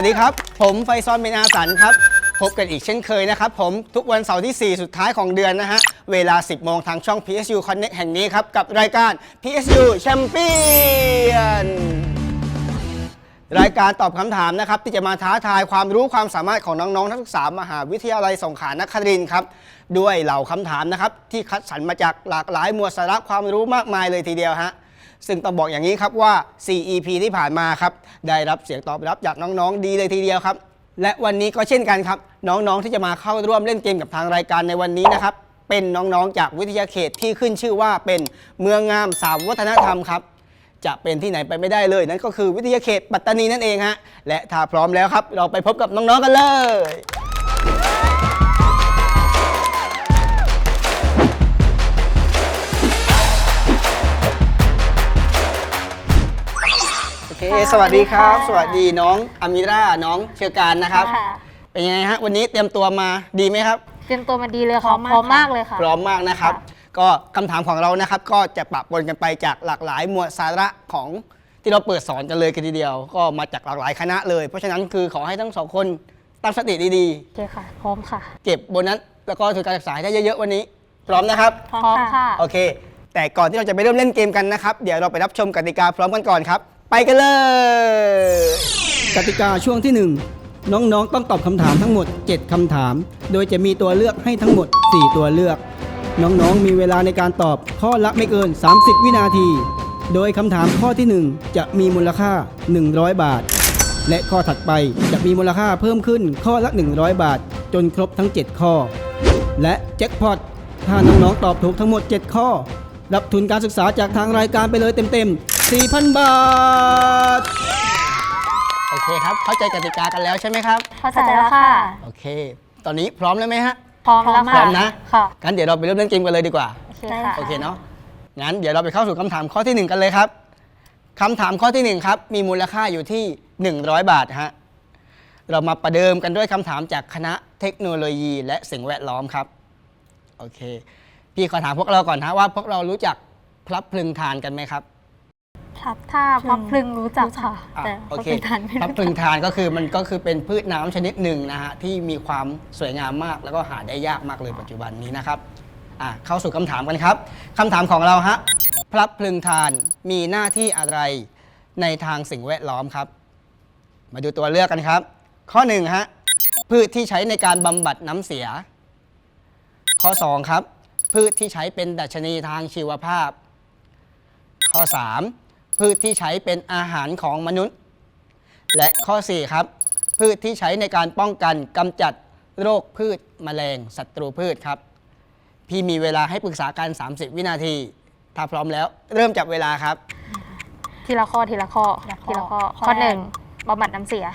สวัสดีครับ ผมไฟซอนเมนอาสันครับ พบกันอีกเช่นเคยนะครับผมทุกวันเสาร์ที่ 4 สุดท้ายของเดือนนะฮะ เวลา 10 โมงทางช่อง PSU Connect แห่งนี้ครับ กับรายการ PSU Champion รายการตอบคำถามนะครับ ที่จะมาท้าทายความรู้ความสามารถของน้อง ๆ นักศึกษามหาวิทยาลัยสงขลานครินทร์ครับ ด้วยเหล่าคำถามนะครับ ที่คัดสรรมาจากหลากหลายหมวดสาระความรู้มากมายเลยทีเดียวฮะ ซึ่งต้องบอกอย่างนี้ครับว่า 4EP ที่ผ่านมาครับได้รับเสียงตอบรับจากน้องๆ ดีเลยทีเดียวครับ และวันนี้ก็เช่นกันครับ น้องๆที่จะมาเข้าร่วมเล่นเกมกับทางรายการในวันนี้นะครับเป็นน้องๆ จากวิทยาเขตที่ขึ้นชื่อว่าเป็นเมืองงามสามวัฒนธรรมครับจะเป็นที่ไหนไปไม่ได้เลย นั่นก็คือวิทยาเขตปัตตานีนั่นเองฮะและถ้าพร้อมแล้วครับ เราไปพบกับน้องๆกันเลย เคสวัสดีครับ สวัสดีน้องอามิราน้องเชือการนะครับ ค่ะเป็นยังไงฮะวันนี้เตรียมตัวมาดีไหมครับ เตรียมตัวมาดีเลยพร้ค่ะอมมากพร้อมค่ะมากเลยค่ะ พร้อมมากนะครับค่ะก็คำถามของเรานะครับ ก็จะปะปนกันไปจากหลากหลายหมวดสาระของที่เราเปิดสอนกันเลยกันทีเดียว ก็มาจากหลากหลายคณะเลย เพราะฉะนั้นคือขอให้ทั้งสองคนตั้งสติดีโอเคค่ะ พร้อมค่ะ ๆ เก็บโบนัสแล้วก็ทุนการศึกษาให้ได้เยอะๆวันนี้ พร้อมนะครับ พร้อมค่ะ โอเค แต่ก่อนที่เราจะไปเริ่มเล่นเกมกันนะครับ เดี๋ยวเราไปรับชมกติกาพร้อมกันก่อนครับ ไปกันเลย กติกาช่วงที่ 1 น้องๆ ต้องตอบคำถามทั้งหมด 7คำถาม โดยจะมีตัวเลือกให้ทั้งหมด 4 ตัวเลือก น้องๆ มีเวลาในการตอบข้อละไม่เกิน 30 วินาที โดยคำถามข้อที่ 1 จะมีมูลค่า 100 บาท และข้อถัดไปจะมีมูลค่าเพิ่มขึ้นข้อละ 100 บาท จนครบทั้ง 7 ข้อ และแจ็คพอตถ้าน้องๆ ตอบถูกทั้งหมด 7 ข้อ รับทุนการศึกษาจากทางรายการไปเลยเต็มๆ 4,000 บาท โอเคครับ เข้าใจกติกากันแล้วใช่ไหมครับ เข้าใจแล้วค่ะ โอเค ตอนนี้พร้อมแล้วไหมฮะ พร้อมแล้วพร้ค่ะอมนะค่ะงั้นเดี๋ยวเราไปเริ่มเล่นเกมกันเลยดีกว่าโอเคค่ะโอเคเนาะ งั้นเดี๋ยวเราไปเข้าสู่คำถามข้อที่ 1 กันเลยครับคำถามข้อที่ 1 ครับ มีมูลค่าอยู่ที่ 100 บาทฮะ เรามาประเดิมกันด้วยคำถามจากคณะเทคโนโลยีและสิ่งแวดล้อมครับ โอเค พี่ขอถามพวกเราก่อนฮะว่าพวกเรารู้จักพลับพลึงทานกันไหมครับ ครับถ้าพับพลึงรู้จักค่ะ อะแต่โอเคเขาเป็นทานไม่พลับรู้พลึงทานก็คือมันก็คือเป็นพืชน้ำชนิดหนึ่งนะฮะที่มีความสวยงามมาก แล้วก็หาได้ยากมากเลยปัจจุบันนี้นะครับอะเข้าสู่คำถามกันครับคำถามของเราฮะพลับพลึงทานมีหน้าที่อะไรในทางสิ่งแวดล้อมครับ มาดูตัวเลือกกันครับ ข้อ1ฮะพืชที่ใช้ในการบำบัดน้ำเสีย ข้อ 2 ครับ พืชที่ใช้เป็นดัชนีทางชีวภาพ ข้อ 3 พืชที่ใช้เป็นอาหารของมนุษย์ และข้อ 4 ครับ พืชที่ใช้ในการป้องกันกำจัดโรคพืชแมลงศัตรูพืชครับ พี่มีเวลาให้ปรึกษากัน 30 วินาที ถ้าพร้อมแล้วเริ่มจับเวลาครับ ทีละข้อทีละข้อทีละข้อข้อข้อหนึ่งแรกบำบัดน้ำเสีย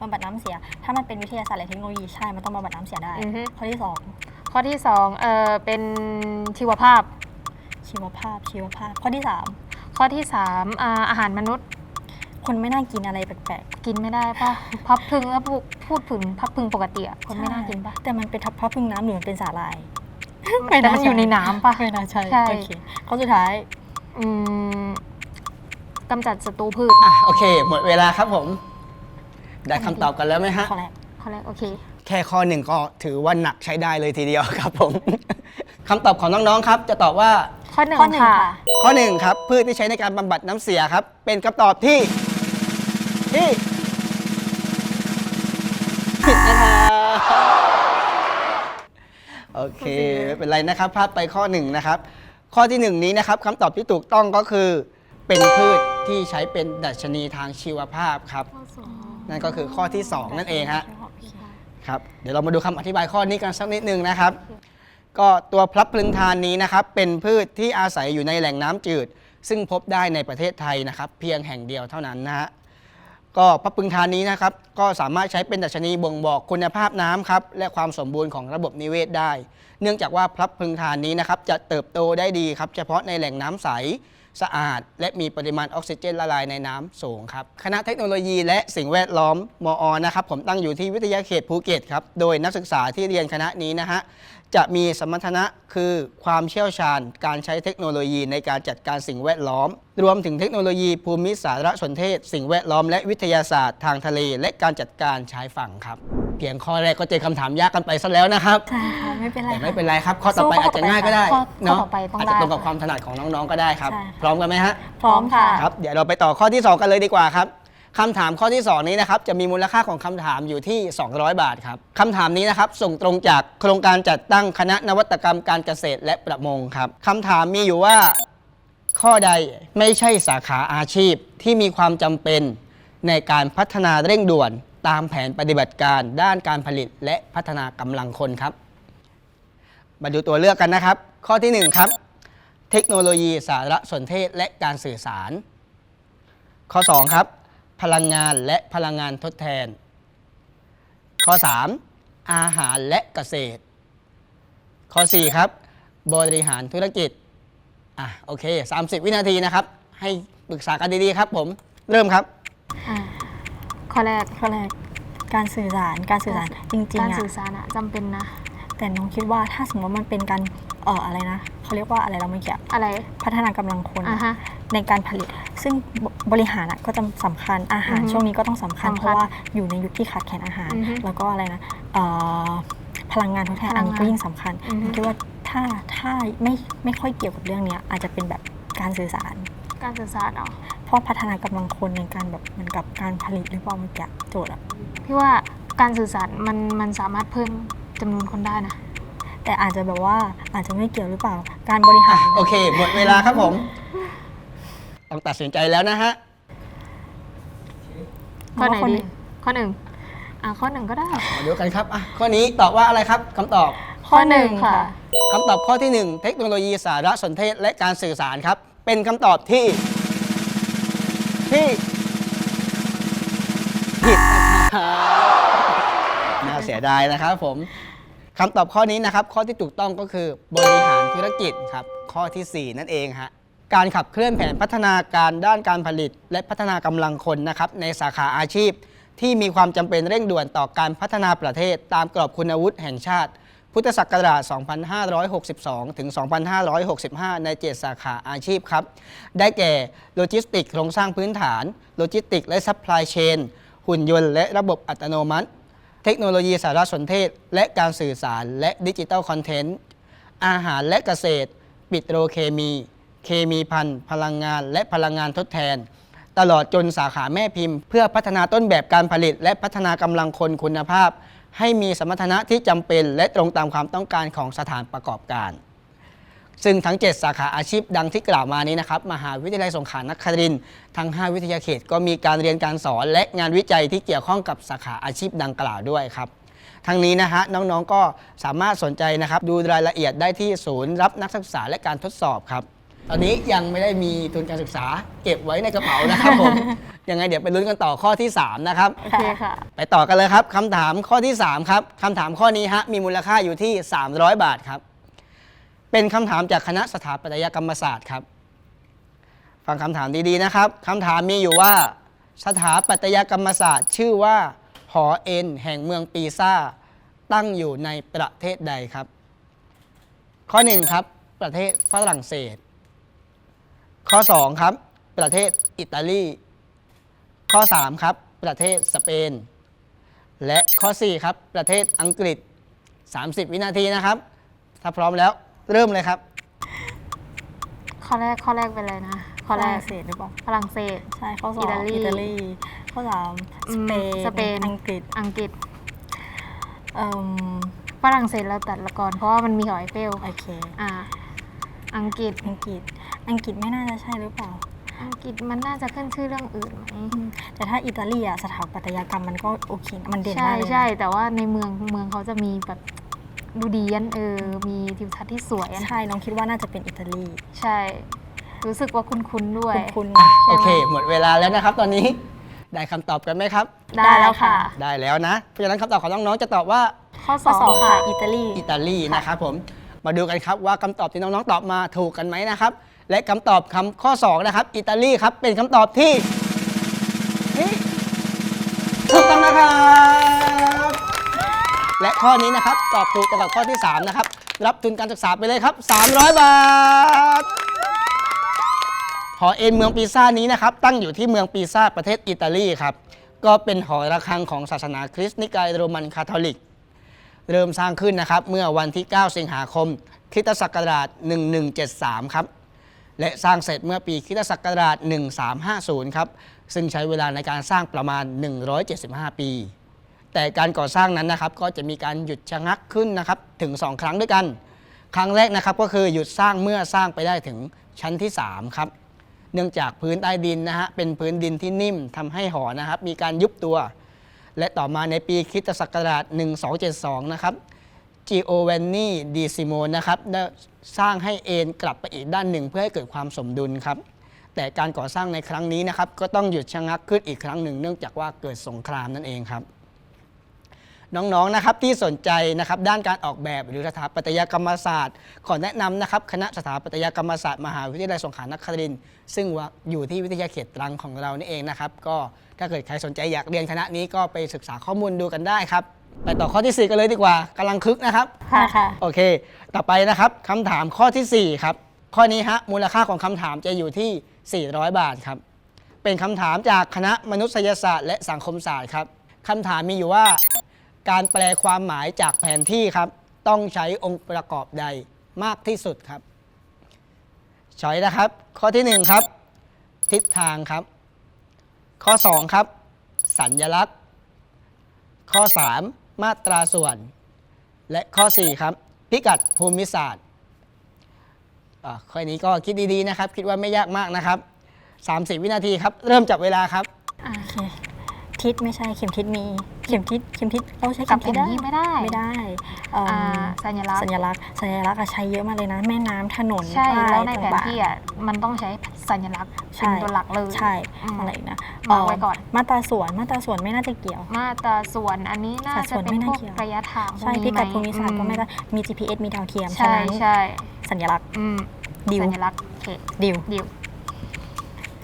บำบัดน้ำเสีย ถ้ามันเป็นวิทยาศาสตร์และเทคโนโลยีใช่ มันต้องบำบัดน้ำเสียได้ อือฮึ ข้อที่สองข้อที่สองเออเป็นชีวภาพ ชีวภาพชีวภาพ ข้อที่สาม ข้อที่สามอ่าอาหารมนุษย์ คนไม่น่ากินอะไรแปลกกินไม่ได้ป่ะพับพลึงถ้าพูดพูดถึงพับพลึงปกติอะคนๆไม่น่ากินป่ะ แต่มันเป็นทับพับพึ่งน้ำหรือมันเป็นสาหร่ายแต่มันอยู่ในน้ำป่ะ ไม่น่าใช่ใช่ โอเคข้อสุดท้าย อืมกำจัดศัตรูพืชอะโอเค หมดเวลาครับผม ได้คำตอบกันแล้วไหมฮะ ข้อแรก ข้อแรกโอเค แค่ข้อหนึ่งก็ถือว่าหนักใช้ได้เลยทีเดียวครับผม คำตอบของน้องๆครับ จะตอบว่าข้อหนึ่งข้อหนึ่งค่ะ ค่ะ ข้อหนึ่งครับพืชที่ใช้ในการบำบัดน้ำเสียครับ เป็นคำตอบที่ที่ผิดนะครับโอเคไม่เป็นไรนะครับพลาดไปข้อหนึ่งนะครับ ข้อที่หนึ่งนี้นะครับคำตอบที่ถูกต้องก็คือ เป็นพืชที่ใช้เป็นดัชนีทางชีวภาพครับ นั่นก็คือข้อที่สองนั่นเองฮะ ครับเดี๋ยวเรามาดูคำอธิบายข้อนี้กันสักนิดนึงนะครับ ก็ตัวพลับพลึงทานนี้นะครับเป็นพืชที่อาศัยอยู่ในแหล่งน้ำจืด ซึ่งพบได้ในประเทศไทยนะครับ เพียงแห่งเดียวเท่านั้นนะฮะก็พลับพลึงทานนี้นะครับก็สามารถใช้เป็นดัชนีบ่งบอกคุณภาพน้ำครับและความสมบูรณ์ของระบบนิเวศได้ เนื่องจากว่าพลับพลึงทานนี้นะครับจะเติบโตได้ดีครับเฉพาะในแหล่งน้ำใส สะอาด และมีปริมาณออกซิเจนละลายในน้ำสูงครับ คณะเทคโนโลยีและสิ่งแวดล้อมมอนะครับผมตั้งอยู่ที่วิทยาเขตภูเก็ตครับ โดยนักศึกษาที่เรียนคณะนี้นะฮะจะมีสมรรถนะคือความเชี่ยวชาญ การใช้เทคโนโลยีในการจัดการสิ่งแวดล้อม รวมถึงเทคโนโลยีภูมิสารสนเทศ สิ่งแวดล้อมและวิทยาศาสตร์ทางทะเล และการจัดการชายฝั่งครับ เพียงข้อแรกก็เจอคำถามยากกันไปซะแล้วนะครับ ใช่ค่ะไม่เป็นไรแต่ค่ะไม่เป็นไรครับข้อต่อไปสู้ข้ออาจจะง่ายก็ได้ข้อเนาะข้อต่อไปต้องอาจจะตรงกับได้ความถนัดของน้องๆก็ได้ครับ ใช่ค่ะ พร้อมกันไหมฮะ พร้อมค่ะ ครับ เดี๋ยวเราไปต่อข้อที่ 2 กันเลยดีกว่าครับคำถามข้อที่ 2 นี้นะครับ จะมีมูลค่าของคำถามอยู่ที่ 200 บาทครับคำถามนี้นะครับ ส่งตรงจากโครงการจัดตั้งคณะนวัตกรรมการเกษตรและประมงครับคำถามมีอยู่ว่า ข้อใดไม่ใช่สาขาอาชีพที่มีความจำเป็นในการพัฒนาเร่งด่วน ตามแผนปฏิบัติการด้านการผลิตและพัฒนากำลังคนครับ มาดูตัวเลือกกันนะครับ ข้อที่ 1 ครับ เทคโนโลยีสารสนเทศและการสื่อสาร ข้อ 2 ครับ พลังงานและพลังงานทดแทน ข้อ 3 อาหารและเกษตร ข้อ 4 ครับ บริหารธุรกิจอะโอเค 30 วินาทีนะครับ ให้ปรึกษากันดีๆครับผม เริ่มครับอ่า ข้อแรกข้อแรกการสื่อสารการสื่อสารจริงการๆอะสื่อสารอะจำเป็นนะ แต่น้องคิดว่าถ้าสมมติว่ามันเป็นการเอ่ออะไรนะเขาเรียกว่าอะไรเราเมื่อกี้อะไรพัฒนากำลังคนอะฮะ ในการผลิต ซึ่งบบริหารอะก็จะสำคัญอาหารอือฮึช่วงนี้ก็ต้องสำคัญ สำคัญเพราะว่าอยู่ในยุคที่ขาดแคลนอาหาร อือฮึแล้วก็อะไรนะเอ่อพลังงานทดแทนพลัอันงนี้งานก็ยิ่งสำคัญอือฮึ คิดว่าถ้าถ้าไม่ไม่ค่อยเกี่ยวกับเรื่องเนี้ยอาจจะเป็นแบบการสื่อสาร การสื่อสารเหรอ เพราะพัฒนากำลังคนในการแบบเหมือนกับการผลิตหรือเปล่าเมื่อกี้โจทย์อะพี่ว่าการสื่อสารมันมันสามารถเพิ่มจำนวนคนได้นะ แต่อาจจะแบบว่าอาจจะไม่เกี่ยวหรือเปล่า การบริหาร โอเค หมดเวลาครับผม ต้องตัดสินใจแล้วนะฮะข้อไหนข้อหดีนึ่งข้อหนึ่งอะข้อหนึ่งก็ได้มาดูกันครับอะข้อนี้ตอบว่าอะไรครับคำตอบ ข้อหนึ่งค่ะคำตอบข้อที่ 1 เทคโนโลยีสารสนเทศและการสื่อสารครับ เป็นคำตอบที่ ที่ผิดนะครับน่าเสียดายนะครับผมคำตอบข้อนี้นะครับ ข้อที่ถูกต้องก็คือบริหารธุรกิจครับ ข้อทีสี่4 นั่นเองฮะการขับเคลื่อนแผนพัฒนาการด้านการผลิต และพัฒนากำลังคนนะครับในสาขาอาชีพ ที่มีความจำเป็นเร่งด่วนต่อการพัฒนาประเทศ ตามกรอบคุณวุฒิแห่งชาติ พุทธศักราช 2562 ถึง 2565 ใน 7 สาขาอาชีพครับ ได้แก่โลจิสติกโครงสร้างพื้นฐาน โลจิสติกและซัพพลายเชน หุ่นยนต์และระบบอัตโนมัติ เทคโนโลยีสารสนเทศ และการสื่อสารและดิจิทัลคอนเทนต์ อาหารและเกษตร ปิโตรเคมี เคมีพันธุ์ พลังงาน และพลังงานทดแทน ตลอดจนสาขาแม่พิมพ์ เพื่อพัฒนาต้นแบบการผลิต และพัฒนากำลังคนคุณภาพ ให้มีสมรรถนะที่จำเป็นและตรงตามความต้องการของสถานประกอบการ ซึ่งทั้ง 7 สาขาอาชีพดังที่กล่าวมานี้นะครับ มหาวิทยาลัยสงขลานครินทร์ทั้ง 5 วิทยาเขตก็มีการเรียนการสอนและงานวิจัยที่เกี่ยวข้องกับสาขาอาชีพดังกล่าวด้วยครับทั้งนี้นะฮะน้องๆก็สามารถสนใจนะครับดูรายละเอียดได้ที่ศูนย์รับนักศึกษาและการทดสอบครับ ตอนนี้ยังไม่ได้มีทุนการศึกษาเก็บไว้ในกระเป๋านะครับผม ยังไงเดี๋ยวไปลุ้นกันต่อข้อที่ 3 นะครับ โอเคค่ะ ไปต่อกันเลยครับคำถามข้อที่ 3 ครับคำถามข้อนี้ฮะมีมูลค่าอยู่ที่ 300 บาทครับ เป็นคำถามจากคณะสถาปัตยกรรมศาสตร์ครับ ฟังคำถามดีๆนะครับคำถามมีอยู่ว่า สถาปัตยกรรมศาสตร์ ชื่อว่าหอเอ็นแห่งเมืองปีซ่า ตั้งอยู่ในประเทศใดครับ ข้อ 1 ครับ ประเทศฝรั่งเศส ข้อ 2 ครับ ประเทศอิตาลี ข้อ 3 ครับ ประเทศสเปน และข้อ 4 ครับ ประเทศอังกฤษ 30 วินาทีนะครับ ถ้าพร้อมแล้วเริ่มเลยครับ ข้อแรกข้อแรกเป็นอะไรนะ ข้อฝแรรั่กงเศสหรือเปล่าฝรั่งเศส ใช่ข้อสองอิตาลีอิตาลีข้อสามอืสมเปนสเปน อังกฤษอังกฤษ เอ่มฝรั่งเศสเราตัดละก่อนเพราะว่ามันมีหอยเฟลโอเค อ่า อังกฤษอังกฤษ อังกฤษไม่น่าจะใช่หรือเปล่า อังกฤษมันน่าจะขึ้นชื่อเรื่องอื่นไหมแต่ถ้าอิตาลีอะสถาปัตยกรรมมันก็โอเคนะมันเด่นใช่มากเลยนะ ใช่แต่ว่าในเมืองเมืองเขาจะมีแบบดูดีอันเออ มีทิวทัศน์ที่สวยอันใช่น้องคิดว่าน่าจะเป็นอิตาลีใช่ รู้สึกว่าคุ้นๆด้วย คุณคุณโอเค หมดเวลาแล้วนะครับ ตอนนี้ ได้คำตอบกันไหมครับ ได้แล้วค่ะ ได้แล้วนะ เพราะฉะนั้นคำตอบของน้องๆจะตอบว่าข้อสข้อองสองค่ะ ค่ะอิตาลี อิตาลีนะครับผม มาดูกันครับว่าคำตอบที่น้องๆตอบมาถูกกันไหมนะครับ และคำตอบคำข้อ 2 นะครับ อิตาลีครับ เป็นคำตอบที่ที่ถูกต้องนะครับ และข้อนี้นะครับ ตอบถูกตรงกับข้อที่ 3 นะครับ รับทุนการศึกษาไปเลยครับ 300 บาท หอเอ็นเมืองปีซ่านี้นะครับ ตั้งอยู่ที่เมืองปีซ่าประเทศอิตาลีครับ ก็เป็นหอระฆังของศาสนาคริสต์นิกายโรมันคาทอลิก เริ่มสร้างขึ้นนะครับ เมื่อวันที่ 9 สิงหาคมคริสตศักราช 1173 ครับ และสร้างเสร็จเมื่อปีคริสตศักราช 1350 ครับ ซึ่งใช้เวลาในการสร้างประมาณ 175 ปี แต่การก่อสร้างนั้นนะครับก็จะมีการหยุดชะงักขึ้นนะครับถึง 2 ครั้งด้วยกัน ครั้งแรกนะครับก็คือหยุดสร้างเมื่อสร้างไปได้ถึงชั้นที่ 3 ครับ เนื่องจากพื้นใต้ดินนะฮะเป็นพื้นดินที่นิ่มทำให้หอนะครับมีการยุบตัว และต่อมาในปีคริสตศักราช 1272 นะครับ จิโอเวนนีดีซิโมนนะครับได้สร้างให้เอ็นกลับไปอีกด้านหนึ่งเพื่อให้เกิดความสมดุลครับ แต่การก่อสร้างในครั้งนี้นะครับ ก็ต้องหยุดชะงักขึ้นอีกครั้งหนึ่งเนื่องจากว่าเกิดสงครามนั่นเองครับ น้องๆนะครับที่สนใจนะครับด้านการออกแบบหรือสถาปัตยกรรมศาสตร์ ขอแนะนำนะครับคณะสถาปัตยกรรมศาสตร์มหาวิทยาลัยสงขลานครินทร์ซึ่งอยู่ที่วิทยาเขตตรังของเรานี่เองนะครับ ก็ถ้าเกิดใครสนใจอยากเรียนคณะนี้ก็ไปศึกษาข้อมูลดูกันได้ครับ ไปต่อข้อทีสี่4กันเลยดีกว่ากำลังคึกนะครับ ค่ะค่ะ โอเค ต่อไปนะครับคำถามข้อทีสี่ 4 ครับ ข้อนี้ฮะมูลค่าของคำถามจะอยู่ที่ 400 บาทครับ เป็นคำถามจากคณะมนุษยศาสตร์ และสังคมศาสตร์ครับคำถามมีอยู่ว่า การแปลความหมายจากแผนที่ครับ ต้องใช้องค์ประกอบใดมากที่สุดครับช้อยนะครับ ข้อที่ 1 ครับ ทิศทางครับ ข้อ 2 ครับ สัญลักษณ์ ข้อ 3 มาตราส่วน และข้อ 4 ครับ พิกัดภูมิศาสตร์อ่าข้อนี้ก็คิดดีๆนะครับ คิดว่าไม่ยากมากนะครับ 30 วินาทีครับ เริ่มจับเวลาครับโอเค ทิศไม่ใช่เข็มทิศมีเข็มทิศเข็มทิศเราใช้กัเข็บมแผทิศนที่ไม่ได้ไม่ได้เอิ่มอ่าสัญลักษสัณ์ญลักษณ์สัญลักษณ์อะใช้เยอะมากเลยนะ แม่น้ำถนนใช่ป้ายแล้วในแผนต่างๆที่อะมันต้องใช้สัญลักษณ์เป็นตัวหลักเลยใช่อืมอะไรอีกนะมาไว้ก่อนเมาตราส่วนมาตราส่วนไม่น่าจะเกี่ยว มาตราส่วนอันนี้น่าสัดส่จะวนเป็นไม่พน่าวกเกี่ยว ระยะทางพวใช่นี้พิกัดไหภูมิศาสตร์ก็ไม่ได้อืมี GPS มีดาวเทียมฉะใช่นั้นใช่สัญลักษณ์อืมดิวสัญลักษณ์โอเคดิวดิว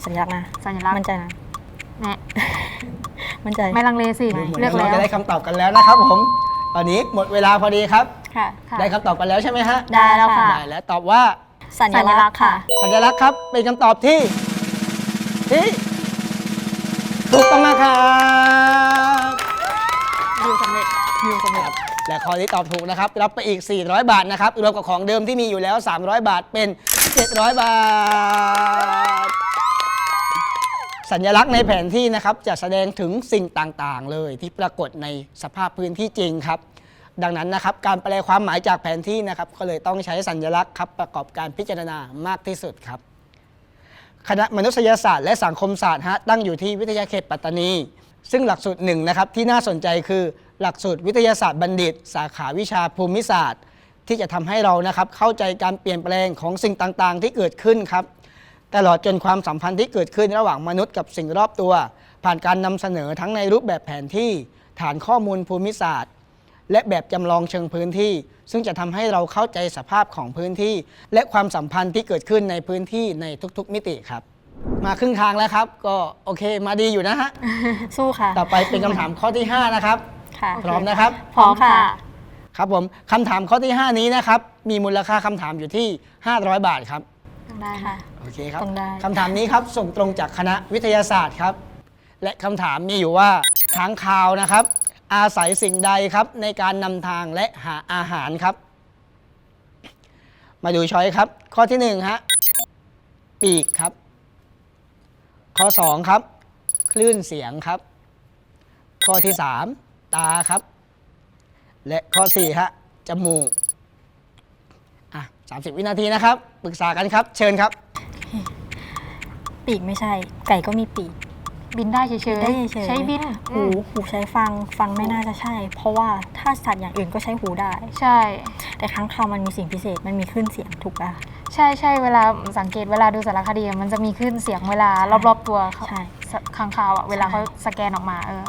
สัญลักษณ์นะสัญลักษมั่นณ์ใจนะ แน่ มั่นใจ ไม่ลังเลสิดูเหมือนเลือกเราแล้วจะได้คำตอบกันแล้วนะครับผม ตอนนี้หมดเวลาพอดีครับ ค่ะ ค่ะ ได้คำตอบกันแล้วใช่ไหมฮะ ได้แล้วค่ะ ได้แล้วตอบว่า สัญลักษณ์ค่ะ สัญลักษณ์ครับ เป็นคำตอบที่ที่ถูกต้องนะครับดิวสำเร็จดิวสำเร็จ และข้อนี้ตอบถูกนะครับ รับไปอีก 400 บาทนะครับรวมกับของเดิมที่มีอยู่แล้ว 300 บาทเป็น 700 บาท สัญลักษณ์ในแผนที่นะครับจะแสดงถึงสิ่งต่างๆ เลยที่ปรากฏในสภาพพื้นที่จริงครับ ดังนั้นนะครับการแปลความหมายจากแผนที่นะครับก็เลยต้องใช้สัญลักษณ์ครับประกอบการพิจารณามากที่สุดครับคณะมนุษยศาสตร์และสังคมศาสตร์ฮะตั้งอยู่ที่วิทยาเขตปัตตานี ซึ่งหลักสูตรหนึ่งนะครับที่น่าสนใจคือหลักสูตรวิทยาศาสตร์บัณฑิต สาขาวิชาภูมิศาสตร์ ที่จะทำให้เรานะครับเข้าใจการเปลี่ยนแปลงของสิ่งต่างๆ ที่เกิดขึ้นครับ ตลอดจนความสัมพันธ์ที่เกิดขึ้นระหว่างมนุษย์กับสิ่งรอบตัว ผ่านการนำเสนอทั้งในรูปแบบแผนที่ ฐานข้อมูลภูมิศาสตร์ และแบบจำลองเชิงพื้นที่ ซึ่งจะทำให้เราเข้าใจสภาพของพื้นที่ และความสัมพันธ์ที่เกิดขึ้นในพื้นที่ในทุกๆ มิติครับ มาครึ่งทางแล้วครับ ก็โอเคมาดีอยู่นะฮะ สู้ค่ะ ต่อไปเป็นคำถามข้อที่ 5 นะครับ ค่ะ พร้อมนะครับ พร้อมค่ะ ครับผมคำถามข้อที่ 5 นี้นะครับ มีมูลค่าคำถามอยู่ที่ 500 บาทครับต้อง ได้ค่ะนะโอเคครับต้องได้ คำถามนี้ครับส่งตรงจากคณะวิทยาศาสตร์ครับ และคำถามมีอยู่ว่าค้างคาวนะครับ อาศัยสิ่งใดครับในการนำทางและหาอาหารครับ มาดูช้อยครับ ข้อที่หนึ่งฮะปีกครับ ข้อสองครับ คลื่นเสียงครับ ข้อที่สามตาครับ และข้อสี่ฮะจมูกอะ 30 วินาทีนะครับ ปรึกษากันครับ เชิญครับ ปีกไม่ใช่ ไก่ก็มีปีก บินได้เฉยได้เฉยใช้บินหูอืมหูใช้ฟังฟังไม่น่าจะใช่ เพราะว่าถ้าสัตว์อย่างอื่นก็ใช้หูได้ ใช่ แต่ค้างคาวมันมีสิ่งพิเศษมันมีคลื่นเสียงถูกป่ะใช่ใช่เวลาสังเกตเวลาดูสารคดีอะมันจะมีคลื่นเสียงเวลารอบๆตัวเขาใช่ข้างคาวอะเวลาใช่เขาสแกนออกมาเออ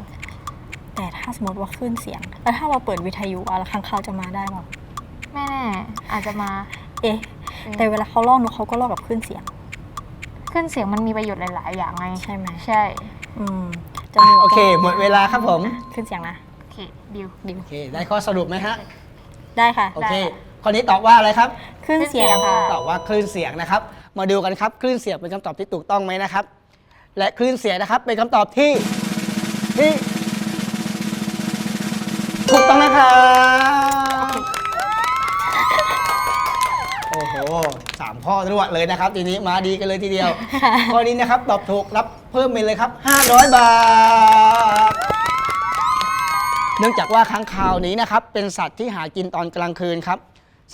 แต่ถ้าสมมติว่าคลื่นเสียง แล้วถ้าเราเปิดวิทยุอะแล้วค้างคาวจะมาได้เปล่าไม่แน่อาจจะมา เอ๊ะแต่เวลาเขาลอกนกเขาก็ลอกกับคลื่นเสียง ขึ้นเสียงมันมีประโยชน์หลาย ๆ อย่างไง ใช่ไหมใช่ อืมจมูกโอเค หมดเวลาครับผมคลื่นเสียงนะ โอเค ดิวดิวโอเค ได้ข้อสรุปไหมฮะ ได้ค่ะ โอเคข้อนี้ตอบว่าอะไรครับ คลื่นเสียงค่ะ ตอบว่าคลื่นเสียงนะครับ มาดูกันครับคลื่นเสียงเป็นคำตอบที่ถูกต้องไหมนะครับ และคลื่นเสียงนะครับเป็นคำตอบที่ที่ถูกต้องนะครับโอ้โห สามข้อรวดเลยนะครับ ทีนี้มาดีกันเลยทีเดียว ข้อนี้นะครับตอบถูกรับเพิ่มไปเลยครับ 500 บาท เนื่องจากว่าค้างคาวนี้นะครับ เป็นสัตว์ที่หากินตอนกลางคืนครับ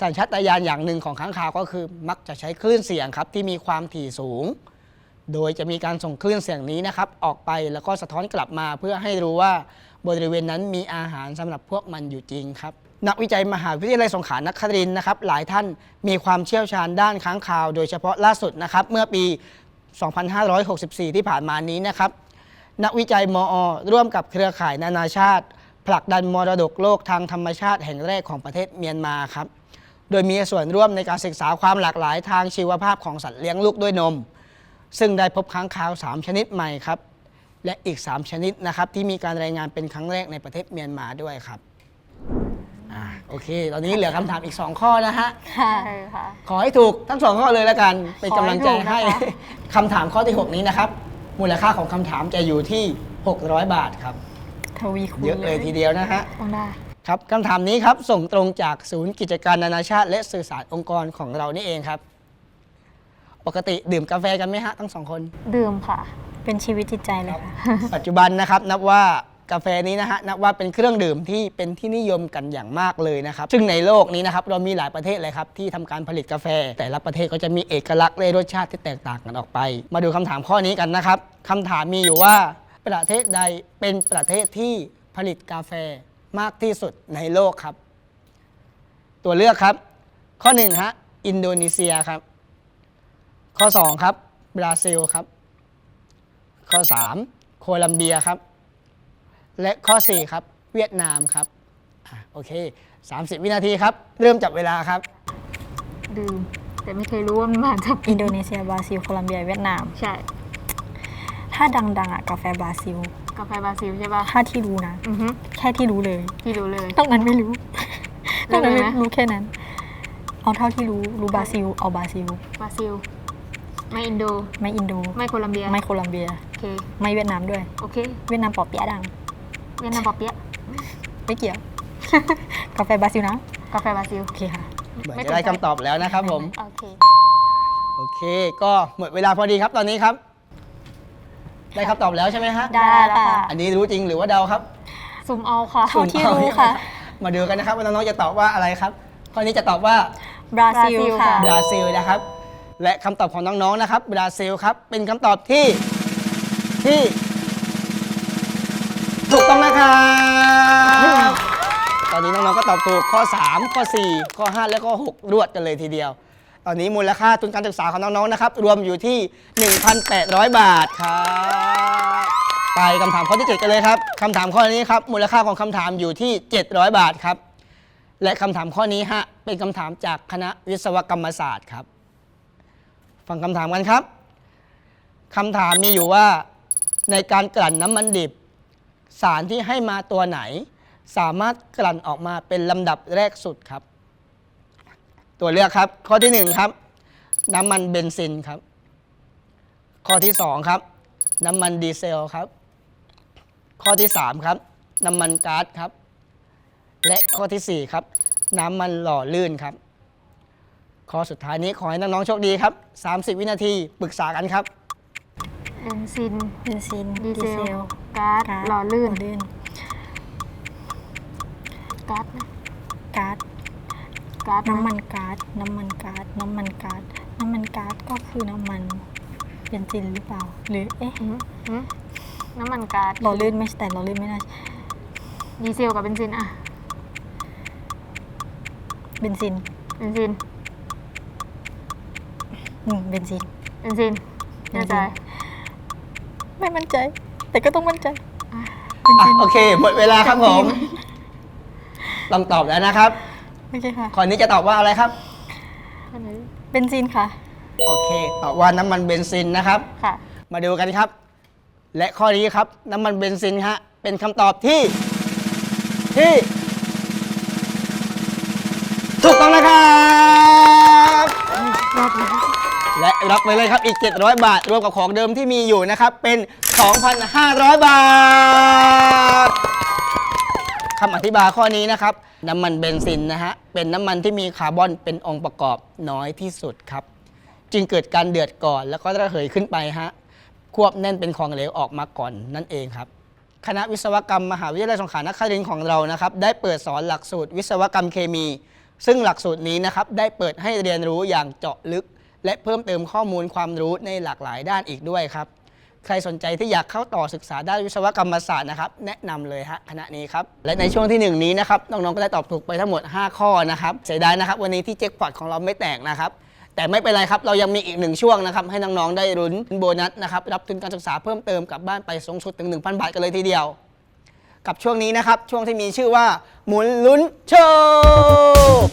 สัญชาตญาณอย่างหนึ่งของค้างคาวก็คือ มักจะใช้คลื่นเสียงครับที่มีความถี่สูง โดยจะมีการส่งคลื่นเสียงนี้นะครับ ออกไปแล้วก็สะท้อนกลับมาเพื่อให้รู้ว่าบริเวณนั้นมีอาหารสำหรับพวกมันอยู่จริงครับ นักวิจัยมหาวิทยาลัยสงขลานครินนะครับ หลายท่านมีความเชี่ยวชาญด้านค้างคาว โดยเฉพาะล่าสุดนะครับ เมื่อปี 2564 ที่ผ่านมานี้นะครับ นักวิจัยมอ ร่วมกับเครือข่ายนานาชาติ ผลักดันมรดกโลกทางธรรมชาติแห่งแรกของประเทศเมียนมาครับ โดยมีส่วนร่วมในการศึกษาความหลากหลายทางชีวภาพของสัตว์เลี้ยงลูกด้วยนม ซึ่งได้พบค้างคาว 3 ชนิดใหม่ครับและอีก 3 ชนิดนะครับที่มีการรายงานเป็นครั้งแรกในประเทศเมียนมาด้วยครับ โอเค ตอนนี้เหลือคำถามอีก 2 ข้อนะฮะ ค่ะ ใช่ค่ะ ขอให้ถูกทั้งสองข้อเลยแล้วกัน เป็นกำลังใจให้ ขอให้ถูกนะคะคำถามข้อที่ 6 นี้นะครับ มูลค่าของคำถามจะอยู่ที่ 600 บาทครับ ทวีคูณเยอะเลยทีเดียวนะฮะ ต้องได้ ครับคำถามนี้ครับ ส่งตรงจากศูนย์กิจการนานาชาติ และสื่อสารองค์กรของเรานี่เองครับ ปกติดื่มกาแฟกันไหมฮะทั้งสองคน ดื่มค่ะ เป็นชีวิตจิตใจเลยค่ะ ปัจจุบันนะครับนับว่า กาแฟนี้นะฮะนับว่าเป็นเครื่องดื่มที่เป็นที่นิยมกันอย่างมากเลยนะครับซึ่งในโลกนี้นะครับเรามีหลายประเทศเลยครับที่ทำการผลิตกาแฟ แต่ละประเทศก็จะมีเอกลักษณ์และรสชาติที่แตกต่างกันออกไป มาดูคำถามข้อนี้กันนะครับคำถามมีอยู่ว่าประเทศใดเป็นประเทศที่ผลิตกาแฟมากที่สุดในโลกครับ ตัวเลือกครับ ข้อ1ฮะอินโดนีเซียครับ ข้อ 2 ครับบราซิลครับ ข้อ 3 โคลัมเบียครับ และข้อ 4 ครับ เวียดนามครับอะโอเค 30 วินาทีครับ เริ่มจับเวลาครับดื่มแต่ไม่เคยรู้ว่ามันมาจากอินโดนีเซียบราซิลโคลัมเบียเวียดนาม ใช่ถ้าดังๆอะกาแฟบราซิล กาแฟบราซิลใช่ป่ะถ้าที่รู้นะ อือฮึแค่ที่รู้เลยพี่รู้เลย นอกนั้นไม่รู้นอกนั้นไม่รู้เลยนะรู้แค่นั้น เอาเท่าที่รู้รู้บราซิลเอาบราซิล บราซิล ไม่อินโด ไม่อินโด ไม่โคลัมเบีย ไม่โคลัมเบีย โอเค ไม่เวียดนามด้วย โอเค เวียดนามปอเปี๊ยะดัง เวียดนามปอเปี๊ยะไม่เกี่ยว กาแฟบราซิลนะกาแฟบราซิล โอเคค่ะ เหมือนไม่จะได้สนใจ คำตอบแล้วนะครับผม โอเค โอเค ก็หมดเวลาพอดีครับตอนนี้ครับ ได้คำตอบแล้วใช่ไหมฮะ ได้แล้วค่ะ อันนี้รู้จริงหรือว่าเดาครับสุ่มเอาค่ะเท่าที่รู้ค่ะ มาดูกันนะครับว่าน้องๆจะตอบว่าอะไรครับ ข้อนี้จะตอบว่า บราซิลบราซิลค่ะค่ะ บราซิลนะครับ และคำตอบของน้องๆนะครับบราซิลครับ เป็นคำตอบที่ที่ ถูกต้องนะครับตอนนี้น้องๆก็ตอบถูกข้อ 3 ข้อ 4 ข้อ 5 และข้อ 6 รวดกันเลยทีเดียว ตอนนี้มูลค่าทุนการศึกษาของน้องๆนะครับ รวมอยู่ที่ 1,800 บาทครับไปคำถามข้อที่7กันเลยครับคำถามข้อนี้ครับมูลค่าของคำถามอยู่ที่ 700 บาทครับ และคำถามข้อนี้ฮะเป็นคำถามจากคณะวิศวกรรมศาสตร์ครับ ฟังคำถามกันครับคำถามมีอยู่ว่าในการกลั่นน้ำมันดิบ สารที่ให้มาตัวไหน สามารถกลั่นออกมาเป็นลำดับแรกสุดครับ ตัวเลือกครับ ข้อที่หนึ่งครับ น้ำมันเบนซินครับ ข้อที่สองครับ น้ำมันดีเซลครับ ข้อที่สามครับ น้ำมันก๊าซครับ และข้อที่ 4 ครับ น้ำมันหล่อลื่นครับข้อสุดท้ายนี้ขอให้น้องๆโชคดีครับ 30 วินาทีปรึกษากันครับ เบนซิน เบนซิน ดีเซล ก๊าซก๊าซหล่อลื่นลื่นก๊าซนะก๊าซก๊าซะน้ำมันก๊าซ น้ำมันก๊าซ น้ำมันก๊าซ น้ำมันก๊าซก็คือน้ำมัน เบนซินหรือเปล่า หรือ เอ๊ะอืมอืมน้ำมันก๊าซ หล่อลื่นไม่ใช่แต่หล่อลื่นไม่น่าดีเซลกับเบนซินอะเบนซิน เบนซิน อืม เบนซิน เบนซินแน่ใจ ไม่มั่นใจ แต่ก็ต้องมั่นใจอะโอเค หมดเวลาครับผมต้องตอบแล้วนะครับโอเคค่ะข้อนี้จะตอบว่าอะไรครับอันนี้เป็นซินค่ะ โอเค ตอบว่าน้ำมันเบนซินนะครับ ค่ะ มาดูกันครับ และข้อนี้ครับ น้ำมันเบนซินฮะเป็นคำตอบที่ ที่ ถูกต้องนะครับแล และรับไปเลยครับอีก 700 บาท รวมกับของเดิมที่มีอยู่นะครับ เป็น 2,500 บาทคำอธิบายข้อนี้นะครับ น้ำมันเบนซินนะฮะ เป็นน้ำมันที่มีคาร์บอนเป็นองค์ประกอบน้อยที่สุดครับ จึงเกิดการเดือดก่อนแล้วก็ระเหยขึ้นไปฮะ ควบแน่นเป็นของเหลวออกมาก่อนนั่นเองครับคณะวิศวกรรมมหาวิทยาลัยสงขลานครินทร์ของเรานะครับ ได้เปิดสอนหลักสูตรวิศวกรรมเคมี ซึ่งหลักสูตรนี้นะครับได้เปิดให้เรียนรู้อย่างเจาะลึก และเพิ่มเติมข้อมูลความรู้ในหลากหลายด้านอีกด้วยครับ ใครสนใจที่อยากเข้าต่อศึกษาด้านวิศวกรรมศาสตร์นะครับ แนะนำเลยฮะคณะนี้ครับ และในช่วงที่หนึ่งนี้นะครับน้องๆก็ได้ตอบถูกไปทั้งหมด 5 ข้อนะครับเสียดายนะครับวันนี้ที่เจ็คพอตของเราไม่แตกนะครับแต่ไม่เป็นไรครับ เรายังมีอีกหนึ่งช่วงนะครับ ให้น้อง ๆ ได้รุ้นโบนัสนะครับ รับทุนการศึกษาเพิ่มเติมกลับบ้านไปสูงสุดถึง 1,000 บาทกันเลยทีเดียว กับช่วงนี้นะครับ ช่วงที่มีชื่อว่า หมุนลุ้นโชค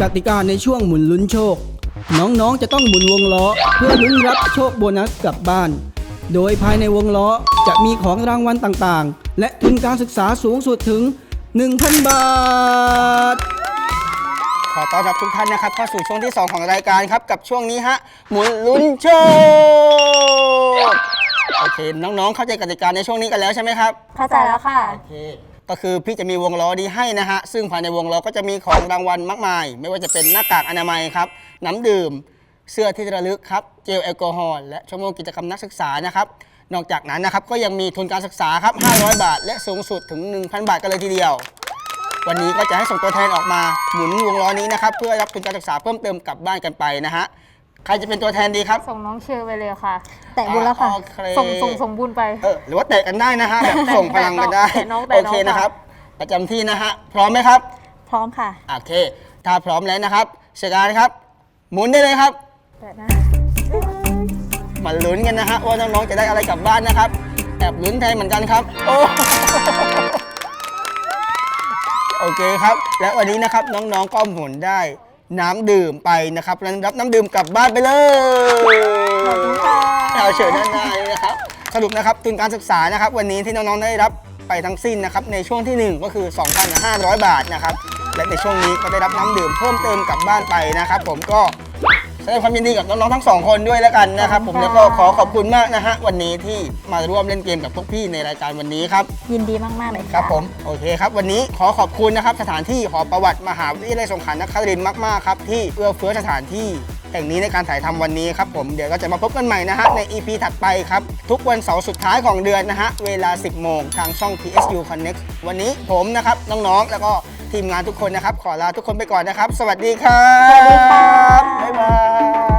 กติกาในช่วงหมุนลุ้นโชค น้องๆจะต้องหมุนวงล้อ เพื่อลุ้นรับโชคโบนัสกลับบ้าน โดยภายในวงล้อจะมีของรางวัลต่างๆ และทุนการศึกษาสูงสุดถึง 1,000 บาท ขอต้อนรับทุกท่านนะครับเข้าสู่ช่วงที่ 2 ของรายการครับ กับช่วงนี้ฮะ หมุนลุ้นโชค โอเค น้องๆ เข้าใจกติกาในช่วงนี้กันแล้วใช่ไหมครับ เข้าใจแล้วค่ะ โอเค ก็คือพี่จะมีวงล้อนี้ให้นะฮะ ซึ่งภายในวงล้อก็จะมีของรางวัลมากมาย ไม่ว่าจะเป็นหน้ากากอนามัยครับ น้ำดื่ม เสื้อที่ระลึกครับ เจลแอลกอฮอล์และชั่วโมงกิจกรรมนักศึกษานะครับ นอกจากนั้นนะครับก็ยังมีทุนการศึกษาครับ 500 บาท และสูงสุดถึง 1,000 บาทกันเลยทีเดียว วันนี้ก็จะให้ส่งตัวแทนออกมาหมุนวงล้อนี้นะครับเพื่อรับทุนการศึกษาเพิ่มเติมกลับบ้านกันไปนะฮะ ใครจะเป็นตัวแทนดีครับ ส่งน้องเชอร์ไปเลยค่ะ แต่บุญแล้วค่ะโอเค ส่งส่งส่งบุญไป เออหรือว่าแตะกันได้นะฮะแบบส่งพลังกันได้แตะน้องแตะโอน้อง เคค่ะนะครับ ประจำที่นะฮะพร้อมไหมครับพร้อมค่ะ โอเค ถ้าพร้อมแล้วนะครับเชการครับ หมุนได้เลยครับ แต่นะมาลุ้นกันนะฮะว่าน้องๆจะได้อะไรกลับบ้านนะครับ แอบลุ้นแทนเหมือนกันครับ โอ้ โอเคครับ และวันนี้นะครับน้องๆก็หมุนได้ น้ำดื่มไปนะครับแล้วรับน้ำดื่มกลับบ้านไปเลยขอบคุณค่ะเอาเชิญด้านหน้าเลยนะครับ สรุปนะครับทุนการศึกษานะครับ วันนี้ที่น้องๆได้รับไปทั้งสิ้นนะครับในช่วงที่หนึ่งก็คือ 2,500 บาทนะครับและในช่วงนี้ก็ได้รับน้ำดื่มเพิ่มเติมกลับบ้านไปนะครับ ผมก็ แสดงความยินดีกับน้องๆทั้งสองคนด้วยแล้วกันนะครับ ผมแล้วก็ขอขอบคุณมากนะฮะวันนี้ที่มาร่วมเล่นเกมกับพวกพี่ในรายการวันนี้ครับ ยินดีมากๆเลยคค่ะรับผมโอเคครับ วันนี้ขอขอบคุณนะครับสถานที่หอประวัติมหาวิทยาลัยสงขลานครินทร์มากๆครับที่เอื้อเฟื้อสถานที่แห่งนี้ในการถ่ายทำวันนี้ครับผมเดี๋ยวก็จะมาพบกันใหม่นะฮะใน EP ถัดไปครับ ทุกวันเสาร์สุดท้ายของเดือนนะฮะเวลา 10 โมงทางช่อง PSU Connect วันนี้ผมนะครับน้องๆแล้วก็ ทีมงานทุกคนนะครับ ขอลาทุกคนไปก่อนนะครับ สวัสดีครับ สวัสดีค่ะบ๊ายบาย